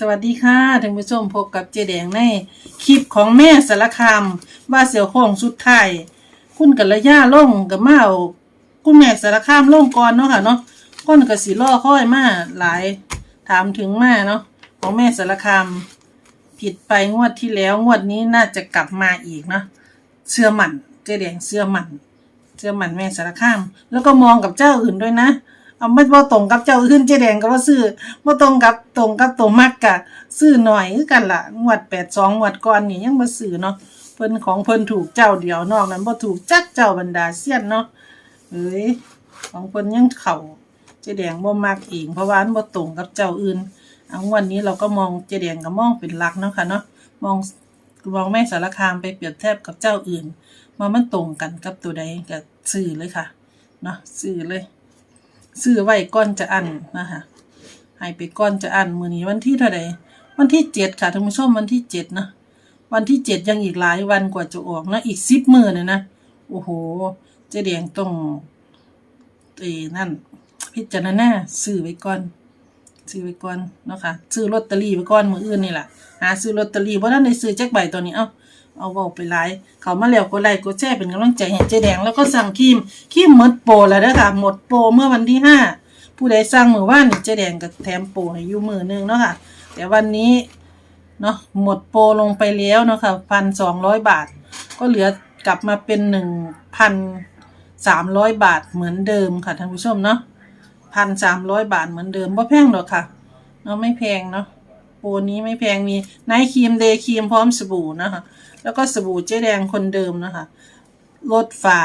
สวัสดีค่ะท่านผู้ชมพบกับเจแดงในคลิปของแม่สารคามว่าเสียวโค้งสุดท้ายคุณกัลยาล่งกับมาเอาคุณแม่สารคามล่งก่อนเนาะค่ะเนาะคนกับสีล่อค่อยมาหลายถามถึงมาเนาะของแม่สารคามผิดไปงวดที่แล้วงวดนี้น่าจะกลับมาอีกเนาะเชื่อหมั่นเจแดงเชื่อหมั่นเชื่อหมันแม่สารคาม แล้วก็มองกับเจ้าอื่นด้วยนะ เอาไม่บ่ตรงกับเจ้าอื่นเจ๊แดงก็ว่าซื้อบ่ตรงกับตรงกับตัวมักกะ ซื้อหน่อยคือกันล่ะงวด82งวดก่อนนี่ยังบ่ซื้อเนาะเพิ่นของเพิ่นถูกเจ้าเดียวนอกนั้นบ่ถูกจักเจ้าบรรดาเซียนเนาะเอ้ยของเพิ่นยังเข้าเจ๊แดงบ่มักเองเพราะว่ามันบ่ตรงกับเจ้าอื่นเอางวดนี้เราก็มองเจ๊แดงก็มองเป็นหลักเนาะค่ะเนาะมองมองแม่สารคามไปเปรียบเทียบกับเจ้าอื่นมามันตรงกันกับตัวใดก็ซื้อเลยค่ะเนาะซื้อเลย ซื้อไว้ก้อนจะอันนะคะให้ไปก้อนจะอันมือนี้วันที่เท่าใดวันที่เจ็ดค่ะท่านผู้ชมวันที่เจ็ดนะวันที่เจ็ดยังอีกหลายวันกว่าจะออกนะอีกสิบมือเนี่ยนะโอ้โหเจ๊แดงต้องเอ้นั่น พิจารณาซื้อไว้ก่อนซื้อไว้ก่อนเนาะค่ะซื้อลอตเตอรี่ไว้ก่อนมืออื่นนี่แหละหาซื้อลอตเตอรี่เพราะนั้นได้ซื้อแจ็คใบตัวนี้เอ้า เอาเว้าไปหลายเขามาแล้วกดไลค์กดแชร์เป็นกำลังใจให้เจ๊แดงแล้วก็สั่งครีมครีมหมดโปรแล้วเด้อค่ะหมดโปรเมื่อวันที่ห้าผู้ใดสั่งมือว่านนี่เจ๊แดงก็แถมโปรให้อยู่มือหนึงเนาะค่ะ แต่วันนี้เนาะหมดโปรลงไปแล้วเนาะค่ะพันสองร้อยบาท ก็เหลือกลับมาเป็นหนึ่งพันสามร้อยบาทเหมือนเดิมค่ะท่านผู้ชมเนาะพันสามร้อยบาทเหมือนเดิมบ่แพงหรอกค่ะเนาะไม่แพงเนาะ โปรนี้ไม่แพงมีไนท์ครีมเดย์ครีมพร้อมสบู่นะคะ แล้วก็สบู่เจ๊แดงคนเดิมนะคะลดฝ่า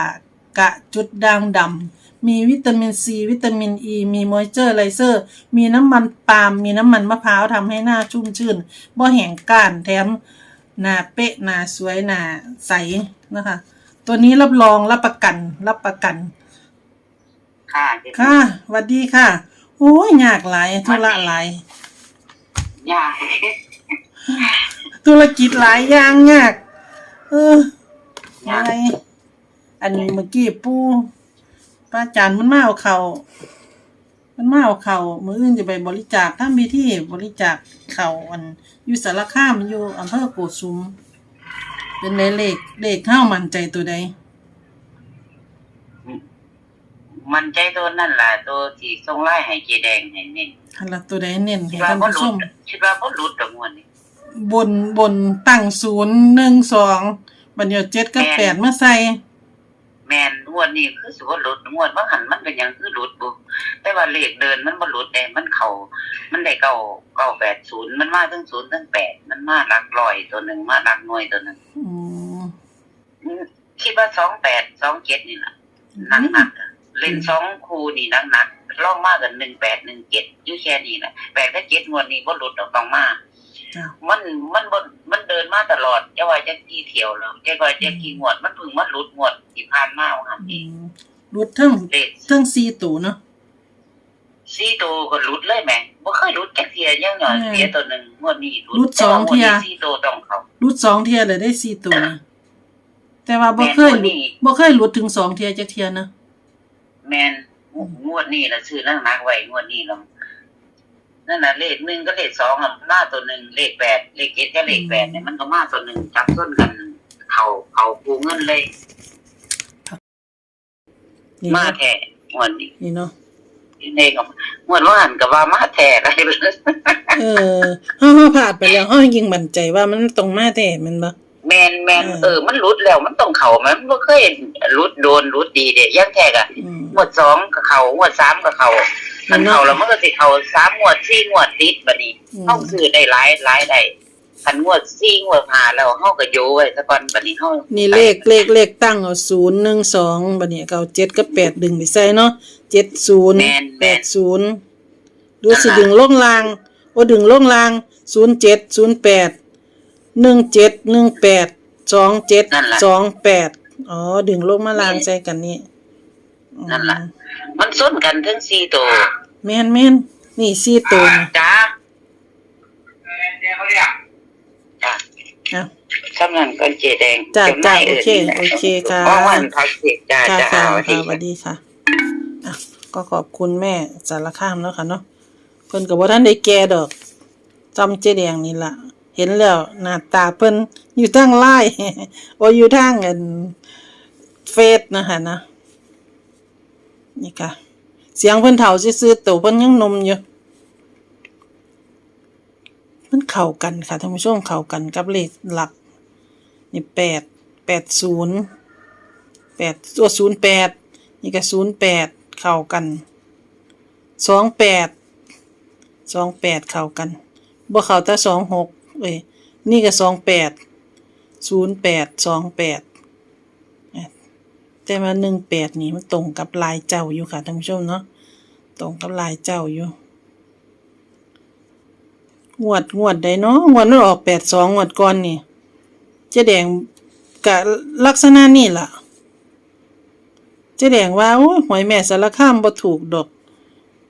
กระจุดด่างดำมีวิตามินซีวิตามินอ e, ีมีมอยเจอร์ไลเซอร์ มีน้ำมันปาล์มมีน้ำมันมะพร้าวทำให้หน้าชุ่มชื่นบ่แห้งก้านแถมหน้าเป๊ะหน้าสวยหน้าใสนะคะ ตัวนี้รับรองรับประกันรับประกัน ค่ะเด็กค่ะสวัสดีค่ะ โอ้ยยากหลายธุระหลาย ยากธุรกิจหลายอย่างยาก เออยังไงอันนี้เมื่อกี้ปูป้าจันมันมาเอาเขามันมาเอาเขามืออื่นจะไปบริจาคทำพิธีบริจาคเขาอันอยู่สารคามอยู่อำเภอโกสุม เป็นเลเลขเลขเข้ามันใจตัวใด มันใจตัวนั่นแหละตัวที่ส่งไล่ให้เจแดงให้เน้นหันละตัวใดเน้นคิให้ดว่าท่านบ่ผู้หชลุดม คิดว่าบ่หลุดดอกงวดนี้บนบนตั้งศูนย์หนึ่งสองบัญญัติเจ็ดกับแปดมาใส่แม่นงวดนี้คือสิบ่หลุดงวดบ่หันมันเป็นหยังคือหลุดบ่แต่ว่าเลขเดินมันบ่หลุดแต่มันเข้ามันได้เก้าเก้าแปดศูนย์มันมาทั้งศูนย์ทั้งแปดมันมาหลักร้อยตัวหนึงมาหลักหน่วยตัวหนึงอืมอืมคิดว่า28 27นี่ล่ะหนักๆอะ เล่นสองคู่นี่หนักๆลองมากัน18 17อยู่แค่นี้แหละ8กับ7งวดนี้บ่หลุดดอกต้องมาจ้ะมันมันบนมันเดินมาตลอดจะว่าจะกี่เที่ยวแล้วจะว่าจะกี่งวด มันเพิ่งมาหลุดงวดที่ผ่านมาว่าหั่นอืเองมรุดเทั้งเด็กเทั้งสี่ตัวเนาะสี่ตัวก็หลุดเลยแหม่บ่เคยหลุดจักเที่ยยังหน่อยอืมเสียตัวหนึงงวดนี้หลุดสองเที่ยแต่ว่างวดนี้สี่ตัวต้องเข้ารุดสองเทียเลยได้สี่ตัวนะแต่ว่าบ่เคยแม่นบ่นี่บ่เคยรุดถึงสองเทียจักเทียนะ แม่นงวดนี้ล่ะซื้อนักนักๆไว้งวดนี้แล้วนั่นน่ะเลขหนึ่งก็เลขสองอะมาตัวหนึ่งเลขแปดเลขเจ็ดก็เลขแปดเนี่ยมันก็มาตัวหนึ่งจับต้นกัน เขาเขากูเงินเลย นี่มาเนาะแท้งวดนี้นี่เนาะเองก็งวดว่าหันกับว่ามาแท้อะไรเลย เออเฮาเฮาผ่านไปแล้วเฮายิ่งมั่นใจว่ามันตรงมาแท้แม่นบ่ แมนแมนเออเออ มันรุดแล้วมันต้องเข่ามันบ่เคยรุดโดนรุดดีเด้ยังแท้กะอืมงวดสองกับเขางวดสามกับเขามันเนาะเขาแล้วมันก็สิเขาสามงวดสี่งวดติดบัดนี้อืมเฮาซื้อได้หลายหลายได้คันงวดสี่งวดห้าแล้วเฮาก็โยไว้ซะก่อนบัดนี้เฮานี่เลขเลขเลขตั้งเอา0 1 2บัดนี้ก็เอา7กับ8ดึงไปใส่เนาะ70แม่นแม่น80ดูสิดึงลงล่างโอ้ดึงลงล่าง 07 08 17 18 27 28อ๋อ ดึงลงมาล่างใส่กันนี่อืมนั่นล่ะ มันส้นกันทั้งสี่ตัวแม่นแม่นนี่สี่ตัวนี่จ้าจ้าอะ สำนันก็เจแดงจ้าจำได้จ้าโอเคนี่แหละโอเคค่ะ เพราะว่ามันทักษิจ้าค่ะจ้าค่ะเอาค่ะที่สวัสดีค่ะอะ ก็ขอบคุณแม่สารคามแล้วค่ะเนาะเพิ่นก็บ่ทันได้แก่ดอกจำเจแดงนี่ล่ะ เห็นแล้วหน้าตาเพิ่นอยู่ทางไลน์โออยู่ทางอันเฟซนะคะนะนี่ค่ะ เสียงเพิ่นเฒ่าซื่อๆตัวเพิ่นยังนมอยู่มันเข้ากันค่ะท่านผู้ชมเข้ากันกับเลขหลัก นี่แปดแปดศูนย์แปดตัวศูนย์แปดนี่ก็ศูนย์แปดเข้ากันสองแปดสองแปดเข้ากันบ่เข้าแต่สองหก เอ้ยนี่ก็สองแปดศูนย์แปดสองแปดแต่ว่าหนึ่งแปดนี่มันตรงกับลายเจ้าอยู่ค่ะท่านผู้ชมเนาะตรงกับลายเจ้าอยู่งวดงวดใดเนาะงวดนั้นออกแปดสองงวดก่อนนี่เจ๊แดงกะลักษณะนี่ล่ะเจ๊แดงว่าโอ้ยหวยแม่สารคามบ่ถูกดอก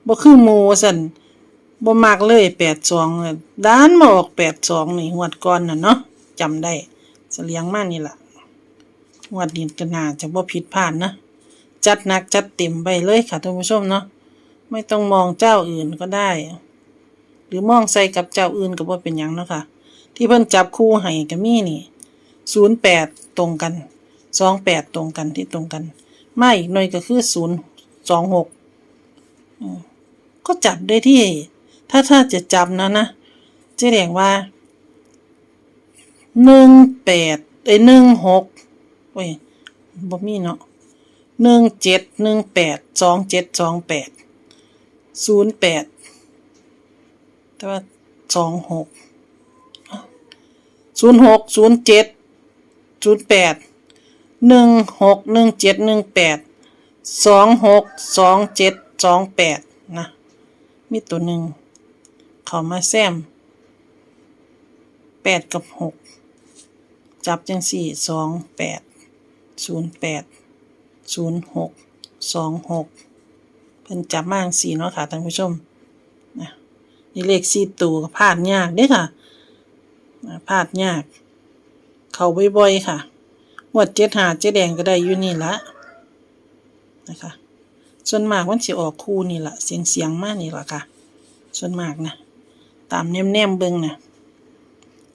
บ่คือหมู่สั่น บ่มักเลย82ด้านมาออก82นี่งวดก่อนน่ะเนาะจำได้เสลียงมากนี่แหล่ะงวดนี้ก็น่าจะบ่ผิดพลาดนะจัดหนักจัดเต็มไปเลยค่ะท่านผู้ชมเนาะไม่ต้องมองเจ้าอื่นก็ได้ หรือมองใส่กับเจ้าอื่นก็บ่เป็นหยังเนาะค่ะ ที่เพิ่นจับคู่ให้ก็มีนี่ศูนย์แปดตรงกันสองแปดตรงกันที่ตรงกันมาอีกหน่อยก็คือศูนย์สองหกก็จับได้ที่ ถ้าถ้าจะจับนะนะเจ๊แดงว่าหนึ่งแปดเอ้ยหนึ่งหกโอ้ยบ่มีเนาะหนึ่งเจ็ดหนึ่งแปดสองเจ็ดสองแปดศูนย์แปดแต่ว่าสองหกศูนย์หกศูนย์เจ็ดศูนย์แปดหนึ่งหกหนึ่งเจ็ดหนึ่งแปดสองหกสองเจ็ดสองแปดนะ มีตัวหนึ่ง เขามาแซมแปดกับหกจับจังสี่สองแปดศูนย์แปดศูนย์หกสองหกเพิ่นจับมางสี่เนาะค่ะท่านผู้ชมนะนี่เลขสี่ตัวก็พลาดยากเด้อค่ะพลาดยาก เขาบ่อยๆค่ะงวดเจ็ดหาเจ๊แดงก็ได้อยู่นี่ละนะคะส่วนมากมันสิออกคู่นี่ละเสียงเสียงมากนี่ละค่ะ ส่วนมากนะ ตามแนมแนมๆเบิงนะ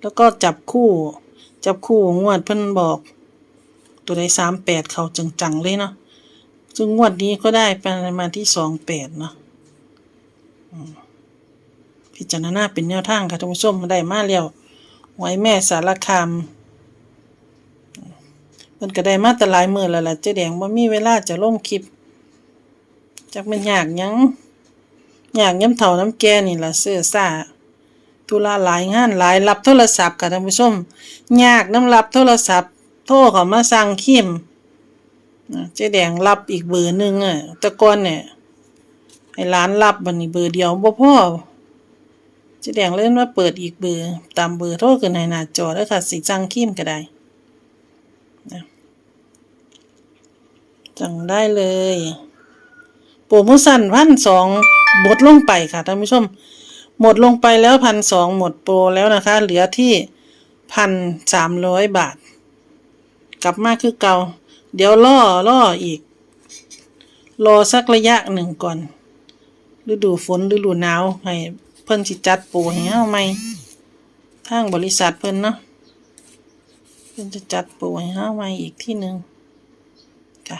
แล้วก็จับคู่ จับคู่งวดเพิ่นบอก ตัวใดสามแปดเขาจังๆเลยเนาะซึ่งงวดนี้ก็ได้ประมาณที่สองแปดเนาะพิจารณาเป็นแนวทางค่ะท่านผู้ชมได้มาแล้วหวยแม่สารคามเพิ่นก็ได้มาแต่หลายมือแล้วล่ะเจ๊แดงบ่ามีเวลาจะลงคลิปจักม่นอยากยังอยากย้ำเฒ่าน้ำแก่นี่ล่ะเสื้อซ่า ธุระหลายงานหลายรับโทรศัพท์ค่ะท่านผู้ชมยากน้ำรับโทรศัพท์ โทรเข้ามาสั่งคิมเจ๊แดงรับอีกเบอร์หนึ่งอะต่ก่อนเนี่ยให้ร้านรับบัดนี้เบอร์เดียวบ่พ่อเจ๊แดงเล่นว่าเปิดอีกเบอร์ตามเบอร์โทรขึ้นในหน้าจอแล้วค่ะสิจังคิมก็ได้จังได้เลย โปรโมชั่นพันสองหมดลงไปค่ะท่านผู้ชม หมดลงไปแล้วพันสองหมดโปรแล้วนะคะ เหลือที่พันสามร้อยบาท กลับมาคือเก่า เดี๋ยวล่อล่ออีก รอสักระยะหนึ่งก่อน ฤดูฝนฤดูหนาวให้เพิ่นสิจัดปูให้เฮาใหม่ทางบริษัทเพิ่นเนาะเพิ่นจะจัดปูให้เฮาใหม่อีกที่หนึ่งค่ะ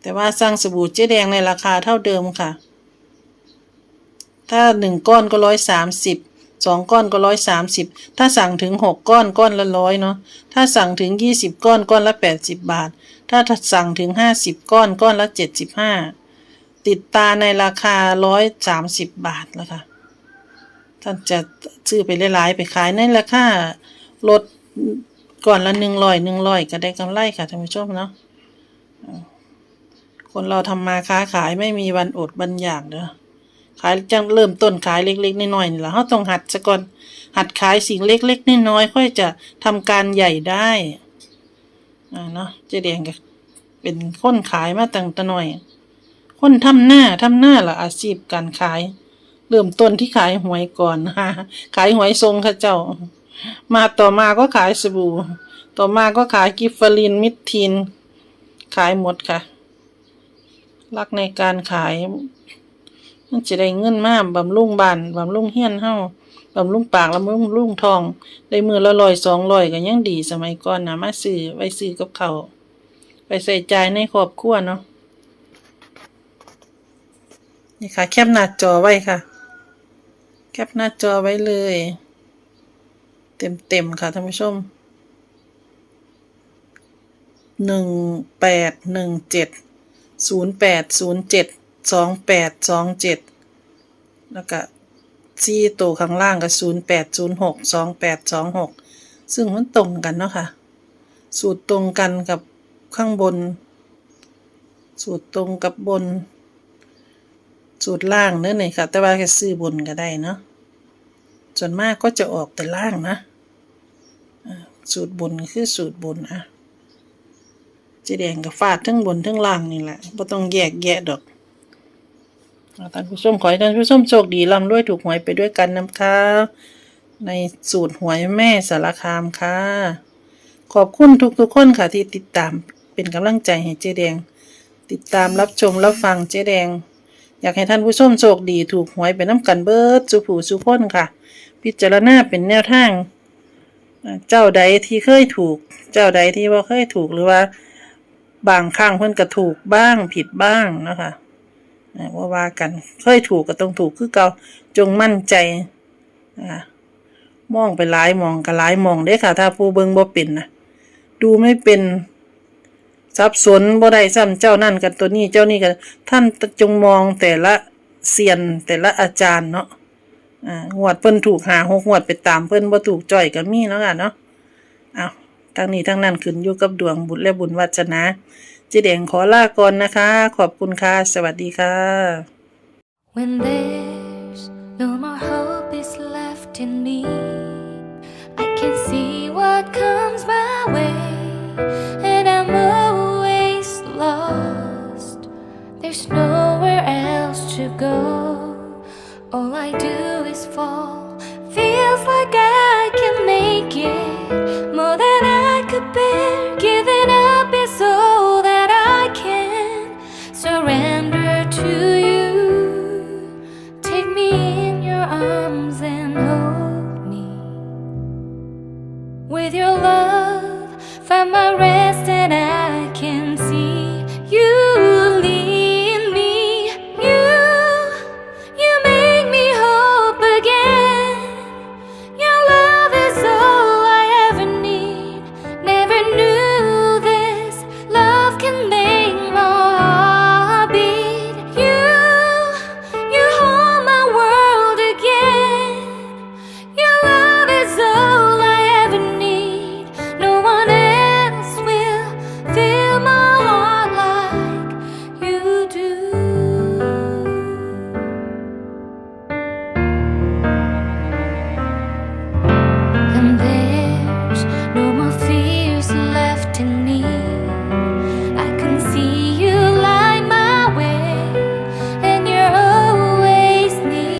แต่ว่าสั่งสบู่เจ๊แดงในราคาเท่าเดิมค่ะ ถ้าหนึ่งก้อนก็ร้อยสามสิบสองก้อนก็ร้อยสามสิบถ้าสั่งถึงหกก้อนก้อนละร้อยเนาะถ้าสั่งถึงยี่สิบก้อนก้อนละแปดสิบบาท ถ้าสั่งถึงห้าสิบก้อนก้อนละเจ็ดสิบห้าติดตาในราคาร้อยสามสิบบาทแล้วค่ะท่านจะซื้อไปหลายๆไปขายในราคาลดก่อนละหนึ่งร้อยหนึ่งร้อยก็ได้กำไรค่ะท่านผู้ชมเนาะคนเราทำมาค้าขายไม่มีวันอดวันอยากเด้อ ขายจังเริ่มต้นขายเล็ก ๆน้อยๆนี่แหละเราต้องหัดซะก่อน หัดขายสิ่งเล็กๆน้อยๆค่อยจะทำการใหญ่ได้อ่าเนาะเจ๊แดงก็เป็นคนขายมาตั้งแต่น้อย คนทำหน้าทำหน้าละอาชีพการขาย เริ่มต้นที่ขายหวยก่อนขายหวยทรงค่ะเจ้า มาต่อมาก็ขายสบู่ ต่อมาก็ขายกิฟเฟอรินมิดทีนขายหมดค่ะ รักในการขาย มันจะได้เงินมาบำรุงบ้านบำรุงเฮียนเฮาบำรุงปากบำรุงลุงทอง ได้มือละร้อยสองร้อยก็ยังดีสมัยก่อนนะมาซื้อไว้ซื้อกับเขาไปใส่ใจในครอบครัวเนาะนี่ค่ะ แคปหน้าจอไว้ค่ะ แคปหน้าจอไว้เลย เต็มเต็มๆค่ะท่านผู้ชมหนึ่งแปดหนึ่งเจ็ดศูนย์แปดศูนย์เจ็ด สองแปดสองเจ็ดแล้วก็ซี่ตัวข้างล่างก็ศูนย์แปดศูนย์หกสองแปดสองหกซึ่งมันตรงกันเนาะค่ะ สูตรตรงกันกับข้างบน สูตรตรงกับบน สูตรล่างเนื้อนี่ค่ะ แต่ว่าแค่ซื้อบนก็ได้เนาะส่วนมากก็จะออกแต่ล่างนะสูตรบนคือสูตรบนอะจีแดงกับฟาดทั้งบนทั้งล่างนี่แหละไม่ต้องแยกแยะดอก ท่านผู้ชมขอให้ท่านผู้ชมโชคดีร่ำรวยถูกหวยไปด้วยกันนะคะในสูตรหวยแม่สารคามค่ะ ขอบคุณทุกๆคนค่ะที่ติดตามเป็นกำลังใจให้เจ๊แดง ติดตามรับชมรับฟังเจ๊แดง อยากให้ท่านผู้ชมโชคดีถูกหวยไปน้ำกันเบิร์ดสุผูสุพ้นค่ะ พิจารณาเป็นแนวทาง เจ้าใดที่เคยถูก เจ้าใดที่ว่าเคยถูกหรือว่า บางครั้งเพิ่นก็ถูกบ้างผิดบ้างนะคะ ว่าว่ากันเคยถูกก็ต้องถูกคือเก่าจงมั่นใจนะคะมองไปหลายมองก็หลายมองเด้ค่ะ ถ้าผู้เบิ่งบ่เป็นนะดูไม่เป็นสับสนบ่ได้ซ้ำเจ้านั่นกับตัวนี้เจ้านี่กันท่านจงมองแต่ละเซียนแต่ละอาจารย์เนาะอ่าหวดเพิ่นถูกหาหกหวดไปตามเพิ่นบ่ถูกจ่อยก็มีเนาะค่ะเนาะเอาทั้งนี้ทั้งนั้นขึ้นอยู่กับดวงบุญและบุญวาสนา เจ๊แดงขอลาก่อนนะคะ ขอบคุณค่ะ สวัสดีค่ะ When there's no more hope is left in me, I can see what comes my way, and I'm always lost. There's nowhere else to go. All I do is fall. Feels like I can make it,